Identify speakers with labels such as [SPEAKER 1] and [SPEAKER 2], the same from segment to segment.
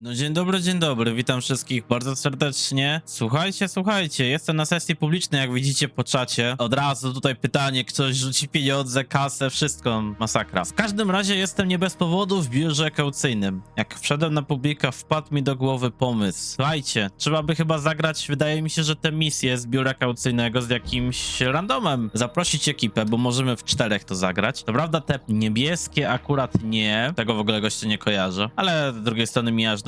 [SPEAKER 1] No dzień dobry, dzień dobry, witam wszystkich bardzo serdecznie. Słuchajcie, słuchajcie, jestem na sesji publicznej, jak widzicie po czacie. Od razu tutaj pytanie, ktoś rzuci pieniądze, kasę, wszystko, masakra. W każdym razie jestem nie bez powodu w biurze kaucyjnym. Jak wszedłem na publika, wpadł mi do głowy pomysł. Słuchajcie, trzeba by chyba zagrać, wydaje mi się, że tę misję z biura kaucyjnego z jakimś randomem. Zaprosić ekipę, bo możemy w czterech to zagrać. To prawda, te niebieskie akurat nie, tego w ogóle goście nie kojarzę, ale z drugiej strony mi aż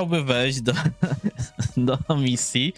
[SPEAKER 1] chciałby wejść do, do misji?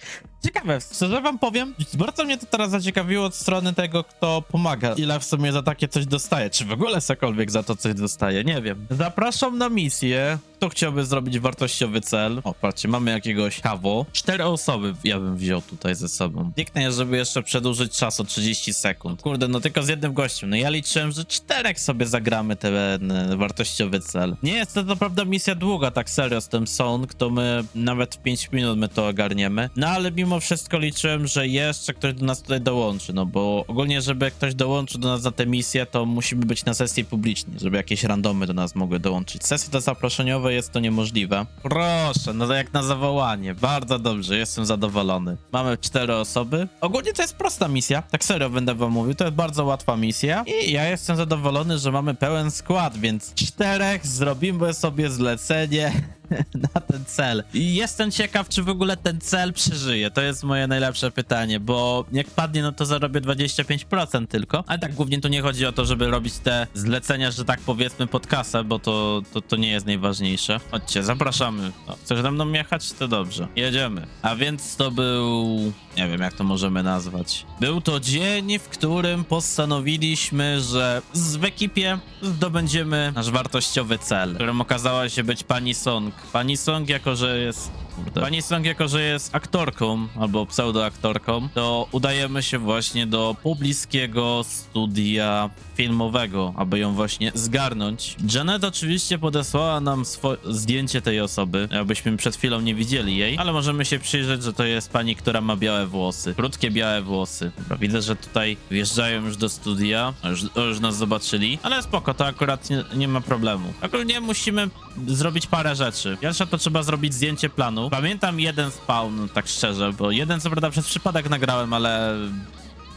[SPEAKER 1] Ciekawe, szczerze wam powiem, bardzo mnie to teraz zaciekawiło od strony tego, kto pomaga. Ile w sumie za takie coś dostaje? Czy w ogóle cokolwiek za to coś dostaje? Nie wiem. Zapraszam na misję. Kto chciałby zrobić wartościowy cel? O, patrzcie, mamy jakiegoś kawo. Cztery osoby ja bym wziął tutaj ze sobą. Piękne, żeby jeszcze przedłużyć czas o 30 sekund. Kurde, no tylko z jednym gościem. No ja liczyłem, że czterech sobie zagramy ten e, wartościowy cel. Nie jest to, prawda misja długa, tak serio z tym Song, to my nawet w 5 minut my to ogarniemy. No ale mimo wszystko liczyłem, że jeszcze ktoś do nas tutaj dołączy, no bo ogólnie, żeby ktoś dołączył do nas na tę misję, to musimy być na sesji publicznej, żeby jakieś randomy do nas mogły dołączyć. Sesje to zaproszeniowe jest to niemożliwe. Proszę, no jak na zawołanie. Bardzo dobrze, jestem zadowolony. Mamy cztery osoby. Ogólnie to jest prosta misja, tak serio będę wam mówił, to jest bardzo łatwa misja i ja jestem zadowolony, że mamy pełen skład, więc czterech zrobimy sobie zlecenie na ten cel. I jestem ciekaw, czy w ogóle ten cel przeżyje. To jest moje najlepsze pytanie, bo jak padnie, no to zarobię 25% tylko. Ale tak głównie tu nie chodzi o to, żeby robić te zlecenia, że tak powiedzmy pod kasę, bo to, to, to nie jest najważniejsze. Chodźcie, zapraszamy. O, chcesz ze mną jechać? To dobrze. Jedziemy. A więc to był... Nie wiem, jak to możemy nazwać. Był to dzień, w którym postanowiliśmy, że z- w ekipie zdobędziemy nasz wartościowy cel, którym okazała się być pani Song. Pani Song, jako że jest. Kurde. Pani Song, jako że jest aktorką albo pseudoaktorką, to udajemy się właśnie do pobliskiego studia filmowego, aby ją właśnie zgarnąć. Janet oczywiście podesłała nam zdjęcie tej osoby, abyśmy przed chwilą nie widzieli jej, ale możemy się przyjrzeć, że to jest pani, która ma białe włosy. Krótkie białe włosy. Dobra, widzę, że tutaj wjeżdżają już do studia, już, już nas zobaczyli, ale spoko, to akurat nie, nie ma problemu. Ogólnie musimy zrobić parę rzeczy. Pierwsze to trzeba zrobić zdjęcie planu. Pamiętam jeden spawn, tak szczerze, bo jeden co prawda przez przypadek nagrałem, ale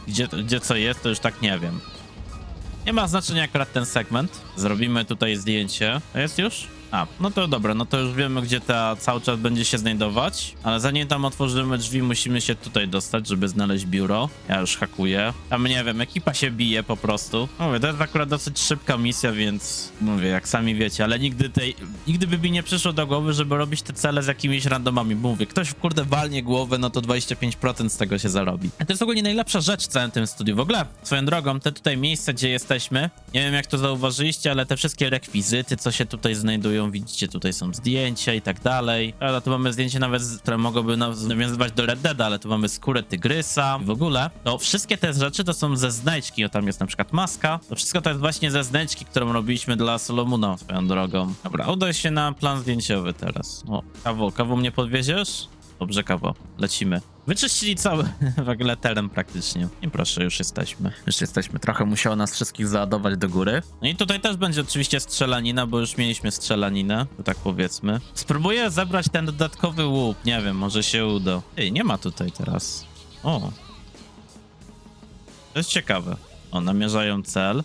[SPEAKER 1] gdzie, gdzie co jest, to już tak nie wiem. Nie ma znaczenia akurat ten segment. Zrobimy tutaj zdjęcie. Jest już? A, no to dobra, no to już wiemy, gdzie ta cały czas będzie się znajdować, ale zanim tam otworzymy drzwi, musimy się tutaj dostać, żeby znaleźć biuro. Ja już hakuję. Tam nie wiem, ekipa się bije po prostu. Mówię, to jest akurat dosyć szybka misja, więc mówię, jak sami wiecie, ale nigdy tej, nigdy by mi nie przyszło do głowy, żeby robić te cele z jakimiś randomami. Mówię, ktoś kurde walnie głowę, no to 25% z tego się zarobi. A to jest ogólnie najlepsza rzecz w całym tym studiu. W ogóle, swoją drogą, te tutaj miejsca, gdzie jesteśmy, nie wiem jak to zauważyliście, ale te wszystkie rekwizyty, co się tutaj znajdują, widzicie, tutaj są zdjęcia i tak dalej. Ale tu mamy zdjęcie nawet, które mogłyby nas- nawiązywać do Red Dead, ale tu mamy skórę tygrysa w ogóle. To wszystkie te rzeczy to są ze znajdźki, o tam jest na przykład maska. To wszystko to jest właśnie ze znajdźki, którą robiliśmy dla Solomona swoją drogą. Dobra, udaj się na plan zdjęciowy teraz. O, kawo, kawo mnie podwieziesz? Dobrze, kawo, lecimy. Wyczyścili cały w ogóle teren praktycznie. I proszę, już jesteśmy. Już jesteśmy. Trochę musiało nas wszystkich załadować do góry. No i tutaj też będzie oczywiście strzelanina, bo już mieliśmy strzelaninę, to tak powiedzmy. Spróbuję zebrać ten dodatkowy łup. Nie wiem, może się uda. Ej, nie ma tutaj teraz. O. To jest ciekawe. O, namierzają cel.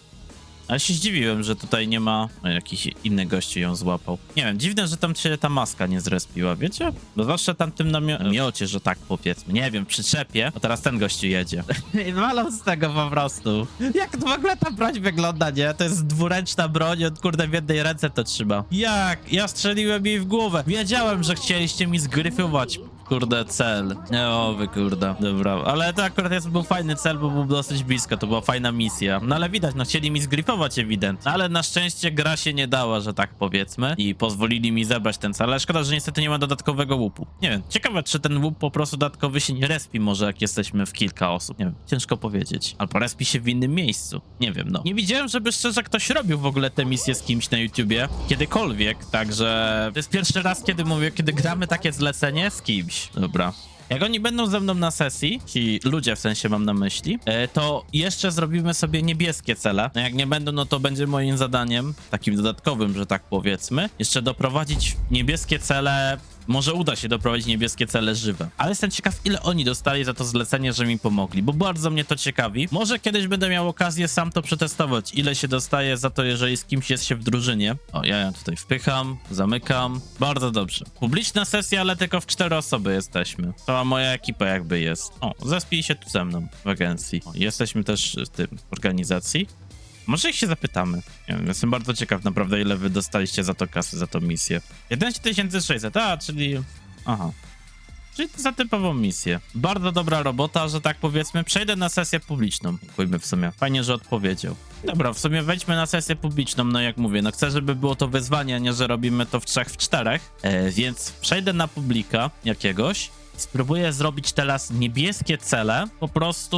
[SPEAKER 1] Ale się zdziwiłem, że tutaj nie ma... O, jakiś inny gościu ją złapał. Nie wiem, dziwne, że tam się ta maska nie zrespiła, wiecie? Bo zawsze tam tym namio- namiocie, że tak powiedzmy. Nie wiem, przyczepie. A teraz ten gościu jedzie. I walą z tego po prostu. Jak w ogóle ta broń wygląda, nie? To jest dwuręczna broń, on kurde w jednej ręce to trzyma. Jak? Ja strzeliłem jej w głowę. Wiedziałem, że chcieliście mi zgryfować kurde, cel. O, wy kurde, dobra. Ale to akurat jest, był fajny cel, bo był dosyć blisko, to była fajna misja. No ale widać, no chcieli mi zgrifować ewidentnie. Ale na szczęście gra się nie dała, że tak powiedzmy. I pozwolili mi zebrać ten cel. Ale szkoda, że niestety nie ma dodatkowego łupu. Nie wiem, ciekawe, czy ten łup po prostu dodatkowy się nie respi może, jak jesteśmy w kilka osób. Nie wiem, ciężko powiedzieć. Albo respi się w innym miejscu. Nie wiem, no. Nie widziałem, żeby szczerze ktoś robił w ogóle tę misję z kimś na YouTubie. Kiedykolwiek, także to jest pierwszy raz, kiedy mówię, kiedy gramy takie zlecenie z kimś. Dobra. Jak oni będą ze mną na sesji, ci ludzie w sensie mam na myśli, e, to jeszcze zrobimy sobie niebieskie cele. No jak nie będą, no to będzie moim zadaniem, takim dodatkowym, że tak powiedzmy, jeszcze doprowadzić niebieskie cele. Może uda się doprowadzić niebieskie cele żywe. Ale jestem ciekaw, ile oni dostali za to zlecenie, że mi pomogli, bo bardzo mnie to ciekawi. Może kiedyś będę miał okazję sam to przetestować, ile się dostaje za to, jeżeli z kimś jest się w drużynie. O, ja ją tutaj wpycham, zamykam. Bardzo dobrze. Publiczna sesja, ale tylko w cztery osoby jesteśmy. Cała moja ekipa jakby jest. O, zespij się tu ze mną w agencji. O, jesteśmy też w tym organizacji. Może ich się zapytamy. Jestem bardzo ciekaw naprawdę, ile wy dostaliście za to kasy, za tą misję. 11600, a, czyli... Aha. Czyli za typową misję. Bardzo dobra robota, że tak powiedzmy. Przejdę na sesję publiczną. Dziękujmy w sumie. Fajnie, że odpowiedział. Dobra, w sumie wejdźmy na sesję publiczną, no jak mówię, no chcę, żeby było to wyzwanie, a nie, że robimy to w trzech, w czterech. E, więc przejdę na publika jakiegoś. Spróbuję zrobić teraz niebieskie cele, po prostu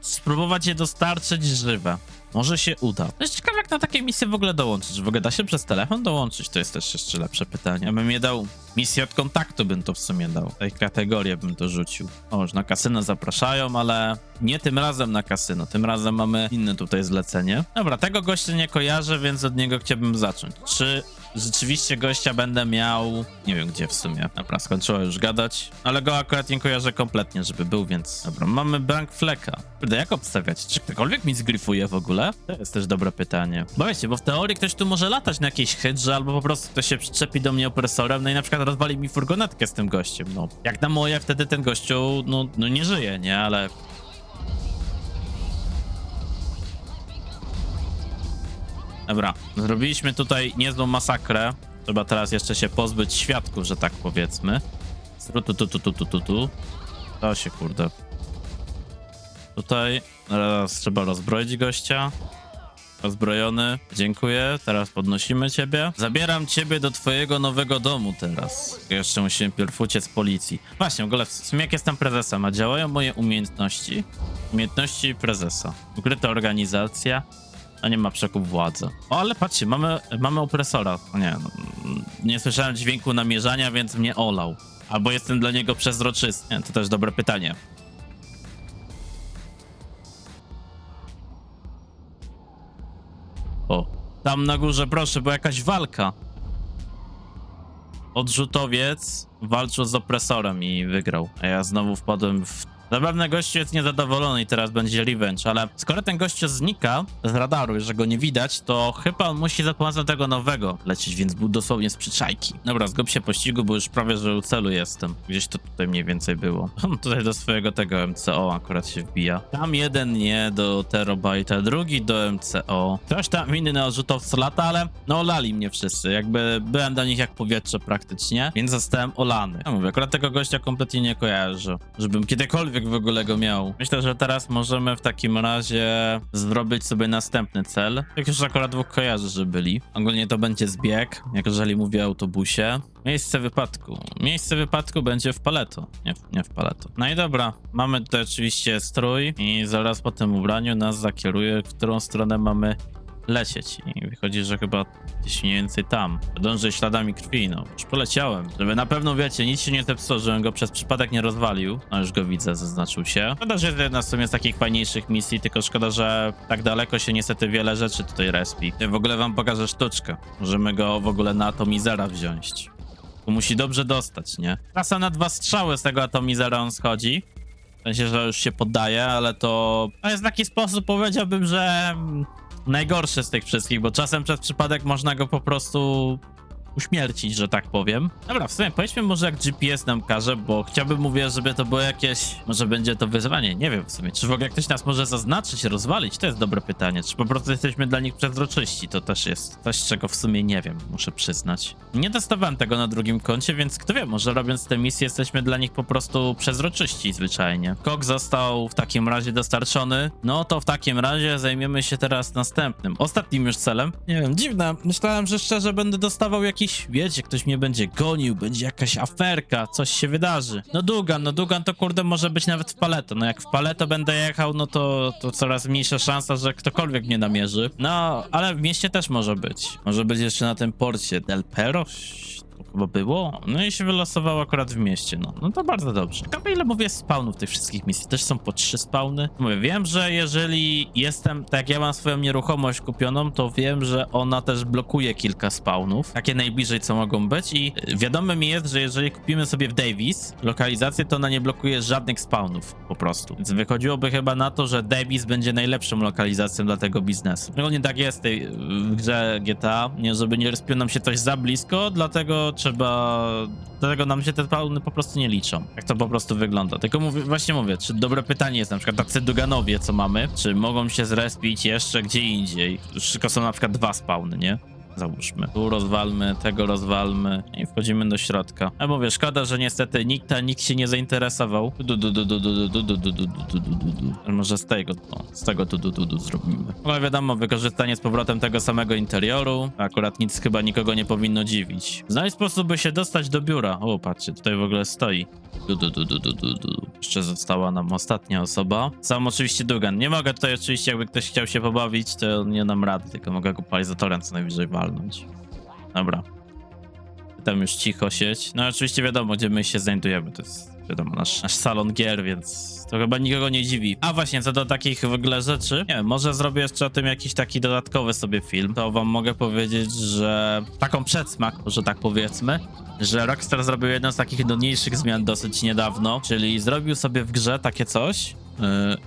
[SPEAKER 1] spróbować je dostarczyć żywe. Może się uda. To jest ciekawe, jak na takie misje w ogóle dołączyć. W ogóle da się przez telefon dołączyć? To jest też jeszcze lepsze pytanie. Ja bym je dał misję od kontaktu, bym to w sumie dał. Tej kategorię bym to rzucił. O, już na kasyno zapraszają, ale nie tym razem na kasyno. Tym razem mamy inne tutaj zlecenie. Dobra, tego gościa nie kojarzę, więc od niego chciałbym zacząć. Czy rzeczywiście gościa będę miał. Nie wiem gdzie w sumie. Dobra, skończyła już gadać, ale go akurat nie kojarzę kompletnie, żeby był, więc. Dobra, mamy Bank Fleka. Kurde, jak obstawiać? Czy ktokolwiek mi zgryfuje w ogóle? To jest też dobre pytanie. Bo wiecie, bo w teorii ktoś tu może latać na jakiejś hydrze, albo po prostu ktoś się przyczepi do mnie opresorem, no i na przykład rozwali mi furgonetkę z tym gościem. No, jak na moje, wtedy ten gościu, no, no nie żyje, nie? Ale Dobra, zrobiliśmy tutaj niezłą masakrę. Trzeba teraz jeszcze się pozbyć świadków, że tak powiedzmy. Tu, tu, tu, tu, tu, tu, tu. To się kurde. Tutaj teraz trzeba rozbroić gościa. Rozbrojony, dziękuję. Teraz podnosimy ciebie. Zabieram ciebie do twojego nowego domu teraz. Jeszcze musimy pierw uciec z policji. Właśnie, w ogóle w sumie jak jestem prezesem, a działają moje umiejętności? Umiejętności prezesa. Ukryta organizacja. A nie ma przekup władzy. O, ale patrzcie, mamy, mamy opresora. Nie, no, nie słyszałem dźwięku namierzania, więc mnie olał. Albo jestem dla niego przezroczysty. Nie, to też dobre pytanie. O, tam na górze, proszę, bo jakaś walka. Odrzutowiec walczył z opresorem i wygrał. A ja znowu wpadłem w. Zapewne gościu jest niezadowolony i teraz będzie revenge, ale skoro ten gościu znika z radaru, że go nie widać, to chyba on musi za pomocą tego nowego lecieć, więc był dosłownie z przyczajki. Dobra, zgub się pościgu, bo już prawie, że u celu jestem. Gdzieś to tutaj mniej więcej było. On tutaj do swojego tego MCO akurat się wbija. Tam jeden nie do terabajta, drugi do MCO. Ktoś tam inny na odrzutowcu lata, ale no olali mnie wszyscy. Jakby byłem do nich jak powietrze praktycznie, więc zostałem olany. Ja mówię, akurat tego gościa kompletnie nie kojarzę, żebym kiedykolwiek w ogóle go miał. Myślę, że teraz możemy w takim razie zrobić sobie następny cel. Jak już akurat dwóch kojarzy, że byli. Ogólnie to będzie zbieg, jak jeżeli mówię o autobusie. Miejsce wypadku. Miejsce wypadku będzie w Paleto. Nie, nie w Paleto. No i dobra, mamy tutaj oczywiście strój i zaraz po tym ubraniu nas zakieruje, w którą stronę mamy lecieć. I wychodzi, że chyba gdzieś mniej więcej tam. Dążę śladami krwi, no. Już poleciałem. Żeby na pewno, wiecie, nic się nie zepsuło, żebym go przez przypadek nie rozwalił. No już go widzę, zaznaczył się. Szkoda, że jedna z sumie z takich fajniejszych misji, tylko szkoda, że tak daleko się niestety wiele rzeczy tutaj respi. Ja w ogóle wam pokażę sztuczkę. Możemy go w ogóle na atomizera wziąć. Tu musi dobrze dostać, nie? Trasa na dwa strzały z tego atomizera on schodzi. W sensie, że już się poddaje, ale to... To jest taki sposób, powiedziałbym, że... Najgorszy z tych wszystkich, bo czasem przez przypadek można go po prostu uśmiercić, że tak powiem. Dobra, w sumie powiedzmy może jak GPS nam każe, bo chciałbym, mówię, żeby to było jakieś, może będzie to wyzwanie, nie wiem w sumie, czy w ogóle ktoś nas może zaznaczyć, rozwalić, to jest dobre pytanie, czy po prostu jesteśmy dla nich przezroczyści, to też jest coś, czego w sumie nie wiem, muszę przyznać. Nie testowałem tego na drugim koncie, więc kto wie, może robiąc te misje jesteśmy dla nich po prostu przezroczyści zwyczajnie. Kok został w takim razie dostarczony, no to w takim razie zajmiemy się teraz następnym, ostatnim już celem. Nie wiem, dziwne, myślałem, że szczerze będę dostawał jakiś, wiecie, ktoś mnie będzie gonił, będzie jakaś aferka, coś się wydarzy. No Dugan, no Dugan to kurde może być nawet w paleto, no jak w paleto będę jechał, no to, to coraz mniejsza szansa, że ktokolwiek mnie namierzy. No, ale w mieście też może być. Może być jeszcze na tym porcie Del Perro? Chyba było. No i się wylosowało akurat w mieście, no. No to bardzo dobrze. Ciekawe ile mówię spawnów tych wszystkich misji. Też są po trzy spawny. Mówię, wiem, że jeżeli jestem, tak jak ja mam swoją nieruchomość kupioną, to wiem, że ona też blokuje kilka spawnów. Takie najbliżej, co mogą być i wiadome mi jest, że jeżeli kupimy sobie w Davis lokalizację, to ona nie blokuje żadnych spawnów po prostu. Więc wychodziłoby chyba na to, że Davis będzie najlepszą lokalizacją dla tego biznesu. No nie tak jest tej, w grze GTA, nie, żeby nie rozpiął nam się coś za blisko, dlatego trzeba, dlatego nam się te spawny po prostu nie liczą. Jak to po prostu wygląda. Tylko mówię, właśnie mówię, czy dobre pytanie jest na przykład tacy Duganowie, co mamy, czy mogą się zrespić jeszcze gdzie indziej? Tylko są na przykład dwa spawny, nie? Załóżmy. Tu rozwalmy, tego rozwalmy i wchodzimy do środka. A mówię, szkoda, że niestety nikt, a nikt się nie zainteresował. Du, du, du, du, du, du, du, du, du, du, du, du, du, du. Może z tego, o, z tego tu, tu, tu, tu zrobimy. Ale wiadomo, wykorzystanie z powrotem tego samego interioru. Akurat nic chyba nikogo nie powinno dziwić. Znajdź sposób, by się dostać do biura. O, patrzcie, tutaj w ogóle stoi. Du, du, du, du, du, du, du. Jeszcze została nam ostatnia osoba. Sam oczywiście Dugan. Nie mogę tutaj oczywiście, jakby ktoś chciał się pobawić, to nie dam rady, tylko mogę go palizatorem co najwyżej walnąć. Dobra. Tam już cicho sieć. No oczywiście wiadomo, gdzie my się znajdujemy. To jest wiadomo, nasz, nasz salon gier, więc to chyba nikogo nie dziwi. A właśnie, co do takich w ogóle rzeczy, nie wiem, może zrobię jeszcze o tym jakiś taki dodatkowy sobie film. To wam mogę powiedzieć, że taką przedsmak, że tak powiedzmy, że Rockstar zrobił jedną z takich nudniejszych zmian dosyć niedawno, czyli zrobił sobie w grze takie coś,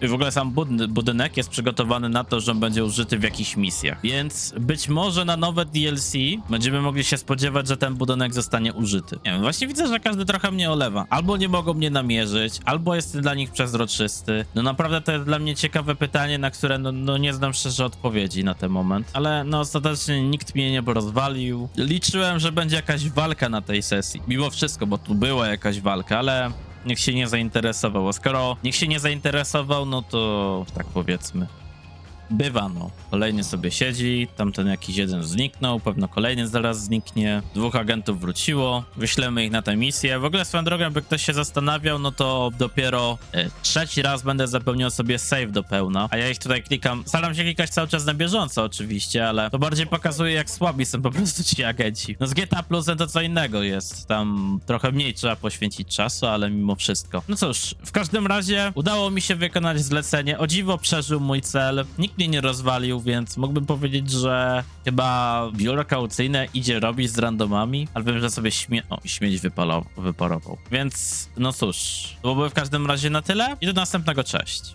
[SPEAKER 1] Yy, w ogóle sam bud- budynek jest przygotowany na to, że on będzie użyty w jakichś misjach. Więc być może na nowe DLC będziemy mogli się spodziewać, że ten budynek zostanie użyty. Nie wiem, właśnie widzę, że każdy trochę mnie olewa. Albo nie mogą mnie namierzyć, albo jest dla nich przezroczysty. No naprawdę to jest dla mnie ciekawe pytanie, na które no, no nie znam szczerze odpowiedzi na ten moment. Ale no ostatecznie nikt mnie nie rozwalił. Liczyłem, że będzie jakaś walka na tej sesji. Mimo wszystko, bo tu była jakaś walka, ale niech się nie zainteresował. A skoro niech się nie zainteresował, no to tak powiedzmy. Bywa, no. Kolejny sobie siedzi, tamten jakiś jeden zniknął, pewno kolejny zaraz zniknie. Dwóch agentów wróciło, wyślemy ich na tę misję. W ogóle swoją drogą, jakby ktoś się zastanawiał, no to dopiero e, trzeci raz będę zapełniał sobie save do pełna, a ja ich tutaj klikam. Staram się klikać cały czas na bieżąco oczywiście, ale to bardziej pokazuje, jak słabi są po prostu ci agenci. No z GTA Plusem to co innego jest. Tam trochę mniej trzeba poświęcić czasu, ale mimo wszystko. No cóż, w każdym razie udało mi się wykonać zlecenie. O dziwo przeżył mój cel. Nikt nie rozwalił, więc mógłbym powiedzieć, że chyba biuro kaucyjne idzie robić z randomami, wiem, że sobie śmie o, śmieć wyparował. Więc no cóż, to byłoby w każdym razie na tyle i do następnego, cześć.